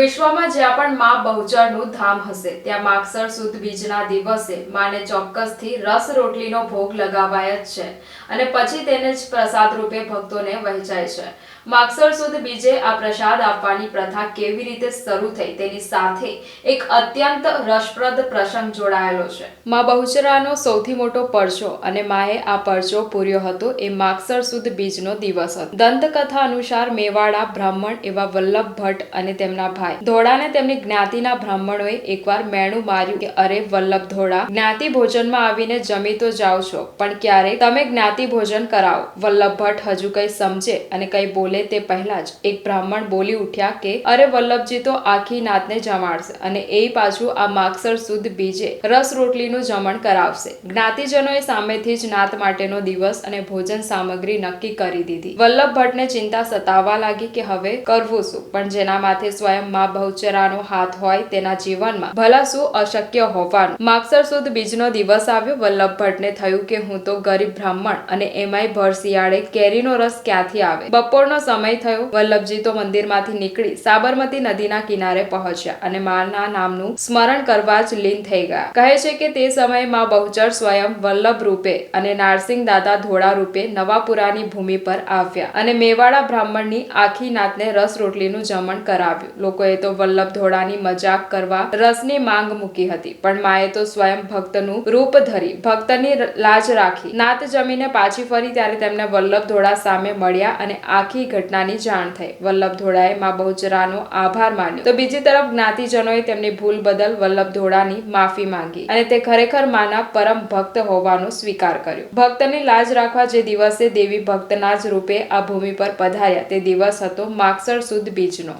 વિશ્વમાં જ્યાં પણ માં બહુચરનું ધામ હશે, ત્યાં માગસર સુદ બીજના દિવસે માને ચોક્કસથી રસ રોટલીનો ભોગ લગાવાય જ છે અને પછી તેને જ પ્રસાદ રૂપે ભક્તોને વહેંચાય છે. માગસર સુદ બીજે આ પ્રસાદ આપવાની પ્રથા કેવી રીતે શરૂ થઈ તેની સાથે એક અત્યંત રસપ્રદ પ્રસંગ જોડાયેલો છે. માં બહુચરાનો સૌથી મોટો પરચો અને માએ આ પરચો પૂર્યો હતો એ માગસર સુદ બીજનો દિવસ હતો. દંતકથા અનુસાર મેવાડા, બ્રાહ્મણ એવા વલ્લભ ભટ્ટ અને તેમના ભાઈ ધોળાને તેમની જ્ઞાતિના બ્રાહ્મણોએ એકવાર મેણું માર્યું કે, અરે વલ્લભ ધોળા, જ્ઞાતિ ભોજનમાં આવીને જમી તો જાઓ છો, પણ ક્યારેક તમે જ્ઞાતિ ભોજન કરાવો. વલ્લભ ભટ્ટ હજુ કઈ સમજે અને કઈ બોલે તે પહેલા જ એક બ્રાહ્મણ બોલી ઉઠ્યા કે, અરે વલ્લભજી, તો આખી નાતને જમાડશે અને એ પાછું આ માગસર સુદ બીજે રસ રોટલીનું જમણ કરાવશે. જ્ઞાતિજનોએ સામેથી જ નાત માટેનો દિવસ અને ભોજન સામગ્રી નક્કી કરી દીધી. વલ્લભ ભટ્ટને ચિંતા સતાવવા લાગી કે, હવે કરવું શું? પણ જેના માથે સ્વયં મા બહુચરાનો હાથ હોય તેના જીવનમાં ભલા શું અશક્ય હોવાનું. માગસર સુદ બીજનો દિવસ આવ્યો. વલ્લભ ભટ્ટને થયું કે હું તો ગરીબ બ્રાહ્મણ અને એમાંય ભર શિયાળે કેરીનો રસ ક્યાંથી આવે? બપોરનો સમય થયો. વલ્લભજી તો મંદિરમાંથી નીકળી સાબરમતી નદીના કિનારે પહોંચ્યા અને માના નામનું સ્મરણ કરવા જ લીન થઈ ગયા. કહે છે કે તે સમયે માં બહુચર સ્વયં વલ્લભ રૂપે અને નારસિંહ દાદા ધોળા રૂપે નવાપુરાની ભૂમિ પર આવ્યા અને મેવાડા બ્રાહ્મણની આખી નાતને રસ રોટલીનું જમણ કરાવ્યું. લોકોએ તો વલ્લભ ધોળાની મજાક કરવા રસની માંગ મૂકી હતી. પણ માએ તો સ્વયં ભક્તનું રૂપ ધરી, ભક્તની લાજ રાખી. નાત જમીને પાછી ફરી ત્યારે તેમને વલ્લભ ધોળા સામે મળ્યા અને આખી ઘટનાની જાણ થઈ. વલ્લભ ધોળાએ મા બહુચરાનો આભાર માન્યો. તો બીજી તરફ જ્ઞાતિજનોએ તેમની ભૂલ બદલ વલ્લભ ધોળાની માફી માંગી અને તે ખરેખર માના પરમ ભક્ત હોવાનો સ્વીકાર કર્યો. ભક્તની લાજ રાખવા જે દિવસે દેવી ભક્તના જ રૂપે આ ભૂમિ પર પધાર્યા, તે દિવસ હતો માગસર સુદ બીજનો.